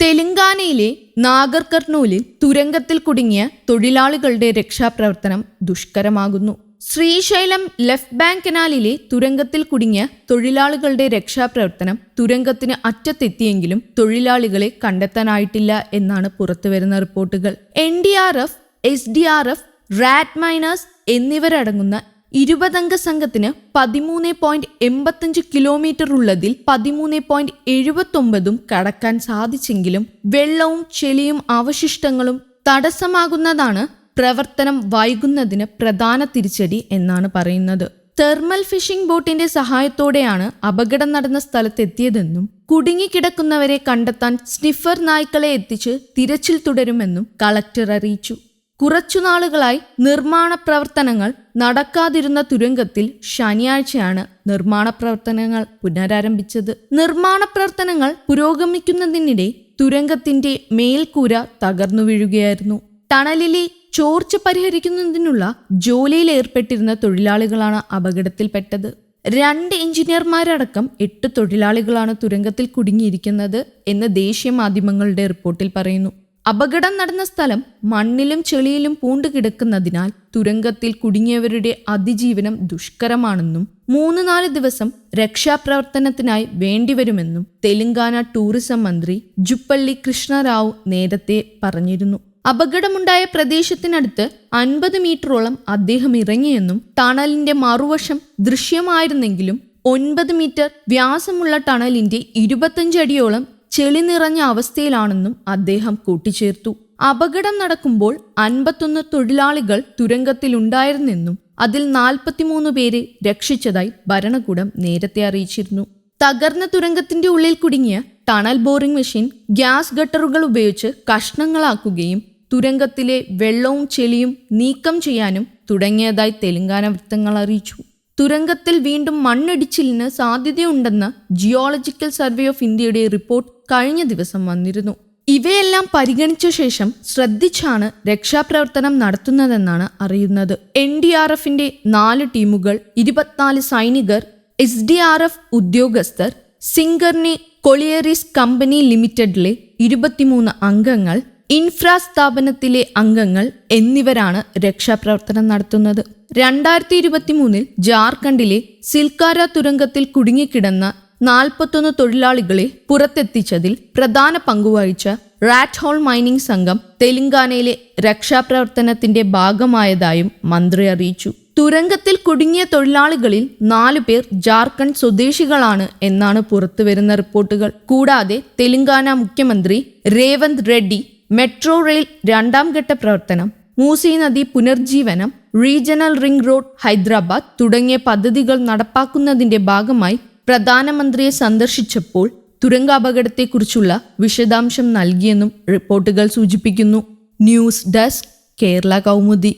തെലങ്കാനയിലെ നാഗർ കർണൂലിൽ തുരങ്കത്തിൽ കുടുങ്ങിയ തൊഴിലാളികളുടെ രക്ഷാപ്രവർത്തനം ദുഷ്കരമാകുന്നു. ശ്രീശൈലം ലെഫ്റ്റ് ബാങ്ക് കനാലിലെ തുരങ്കത്തിൽ കുടുങ്ങിയ തൊഴിലാളികളുടെ രക്ഷാപ്രവർത്തനം തുരങ്കത്തിന് അറ്റത്തെത്തിയെങ്കിലും തൊഴിലാളികളെ കണ്ടെത്താനായിട്ടില്ല എന്നാണ് പുറത്തുവരുന്ന റിപ്പോർട്ടുകൾ. N D R F S D R F rat miners എന്നിവരടങ്ങുന്ന ഇരുപതംഗ സംഘത്തിന് പതിമൂന്ന് പോയിന്റ് എൺപത്തഞ്ച് കിലോമീറ്റർ ഉള്ളതിൽ പതിമൂന്ന് പോയിന്റ് എഴുപത്തൊമ്പതും കടക്കാൻ സാധിച്ചെങ്കിലും വെള്ളവും ചെളിയും അവശിഷ്ടങ്ങളും തടസ്സമാകുന്നതാണ് പ്രവർത്തനം വൈകുന്നതിന് പ്രധാന തിരിച്ചടി എന്നാണ് പറയുന്നത്. തെർമൽ ഫിഷിംഗ് ബോട്ടിന്റെ സഹായത്തോടെയാണ് അപകടം നടന്ന സ്ഥലത്തെത്തിയതെന്നും കുടുങ്ങിക്കിടക്കുന്നവരെ കണ്ടെത്താൻ സ്നിഫർ നായ്ക്കളെ എത്തിച്ച് തിരച്ചിൽ തുടരുമെന്നും കളക്ടർ അറിയിച്ചു. കുറച്ചുനാളുകളായി നിർമ്മാണ പ്രവർത്തനങ്ങൾ നടക്കാതിരുന്ന തുരങ്കത്തിൽ ശനിയാഴ്ചയാണ് നിർമ്മാണ പ്രവർത്തനങ്ങൾ പുനരാരംഭിച്ചത്. നിർമ്മാണ പ്രവർത്തനങ്ങൾ പുരോഗമിക്കുന്നതിനിടെ തുരങ്കത്തിന്റെ മേൽക്കൂര തകർന്നു വീഴുകയായിരുന്നു. ടണലിലെ ചോർച്ച പരിഹരിക്കുന്നതിനുള്ള ജോലിയിൽ ഏർപ്പെട്ടിരുന്ന തൊഴിലാളികളാണ് അപകടത്തിൽപ്പെട്ടത്. രണ്ട് എഞ്ചിനീയർമാരടക്കം എട്ട് തൊഴിലാളികളാണ് തുരങ്കത്തിൽ കുടുങ്ങിയിരിക്കുന്നത് എന്ന് ദേശീയ മാധ്യമങ്ങളുടെ റിപ്പോർട്ടിൽ പറയുന്നു. അപകടം നടന്ന സ്ഥലം മണ്ണിലും ചെളിയിലും പൂണ്ടുകിടക്കുന്നതിനാൽ തുരങ്കത്തിൽ കുടുങ്ങിയവരുടെ അതിജീവനം ദുഷ്കരമാണെന്നും മൂന്ന് നാല് ദിവസം രക്ഷാപ്രവർത്തനത്തിനായി വേണ്ടിവരുമെന്നും തെലങ്കാന ടൂറിസം മന്ത്രി ജുപ്പള്ളി കൃഷ്ണറാവു നേരത്തെ പറഞ്ഞിരുന്നു. അപകടമുണ്ടായ പ്രദേശത്തിനടുത്ത് അൻപത് മീറ്ററോളം അദ്ദേഹം ഇറങ്ങിയെന്നും ടണലിന്റെ മറുവശം ദൃശ്യമായിരുന്നെങ്കിലും ഒൻപത് മീറ്റർ വ്യാസമുള്ള ടണലിന്റെ ഇരുപത്തഞ്ച് അടിയോളം ചെളി നിറഞ്ഞ അവസ്ഥയിലാണെന്നും അദ്ദേഹം കൂട്ടിച്ചേർത്തു. അപകടം നടക്കുമ്പോൾ അൻപത്തൊന്ന് തൊഴിലാളികൾ തുരങ്കത്തിലുണ്ടായിരുന്നെന്നും അതിൽ നാൽപ്പത്തിമൂന്ന് പേരെ രക്ഷിച്ചതായി ഭരണകൂടം നേരത്തെ അറിയിച്ചിരുന്നു. തകർന്ന തുരങ്കത്തിന്റെ ഉള്ളിൽ കുടുങ്ങിയ ടണൽ ബോറിംഗ് മെഷീൻ ഗ്യാസ് ഗട്ടറുകൾ ഉപയോഗിച്ച് കഷ്ണങ്ങളാക്കുകയും തുരങ്കത്തിലെ വെള്ളവും ചെളിയും നീക്കം ചെയ്യാനും തുടങ്ങിയതായി തെലങ്കാന വൃത്തങ്ങൾ അറിയിച്ചു. തുരങ്കത്തിൽ വീണ്ടും മണ്ണിടിച്ചിലിന് സാധ്യതയുണ്ടെന്ന് ജിയോളജിക്കൽ സർവേ ഓഫ് ഇന്ത്യയുടെ റിപ്പോർട്ട് കഴിഞ്ഞ ദിവസം വന്നിരുന്നു. ഇവയെല്ലാം പരിഗണിച്ച ശേഷം ശ്രദ്ധിച്ചാണ് രക്ഷാപ്രവർത്തനം നടത്തുന്നതെന്നാണ് അറിയുന്നത്. എൻ ഡി ആർ എഫിന്റെ നാല് ടീമുകൾ ഇരുപത്തിനാല് സൈനികർ എസ് ഡി ആർ എഫ് ഉദ്യോഗസ്ഥർ സിംഗർണി കൊളിയറിസ് കമ്പനി ലിമിറ്റഡിലെ ഇരുപത്തിമൂന്ന് അംഗങ്ങൾ ഇൻഫ്രാ സ്ഥാപനത്തിലെ അംഗങ്ങൾ എന്നിവരാണ് രക്ഷാപ്രവർത്തനം നടത്തുന്നത്. രണ്ടായിരത്തി ഇരുപത്തി മൂന്നിൽ ജാർഖണ്ഡിലെ സിൽക്കാര തുരങ്കത്തിൽ കുടുങ്ങിക്കിടന്ന നാൽപ്പത്തൊന്ന് തൊഴിലാളികളെ പുറത്തെത്തിച്ചതിൽ പ്രധാന പങ്കുവഹിച്ച റാറ്റ് ഹോൾ മൈനിംഗ് സംഘം തെലങ്കാനയിലെ രക്ഷാപ്രവർത്തനത്തിന്റെ ഭാഗമായതായും മന്ത്രി അറിയിച്ചു. തുരങ്കത്തിൽ കുടുങ്ങിയ തൊഴിലാളികളിൽ നാലു പേർ ജാർഖണ്ഡ് സ്വദേശികളാണ് എന്നാണ് പുറത്തുവരുന്ന റിപ്പോർട്ടുകൾ. കൂടാതെ തെലങ്കാന മുഖ്യമന്ത്രി രേവന്ത് റെഡ്ഡി മെട്രോ റെയിൽ രണ്ടാം ഘട്ട പ്രവർത്തനം മൂസി നദി പുനർജീവനം റീജിയണൽ റിംഗ് റോഡ് ഹൈദരാബാദ് തുടങ്ങിയ പദ്ധതികൾ നടപ്പാക്കുന്നതിന്റെ ഭാഗമായി പ്രധാനമന്ത്രിയെ സന്ദർശിച്ചപ്പോൾ തുരങ്കാപകടത്തെക്കുറിച്ചുള്ള വിശദാംശം നൽകിയെന്നും റിപ്പോർട്ടുകൾ സൂചിപ്പിക്കുന്നു. News desk Kerala Kaumudi.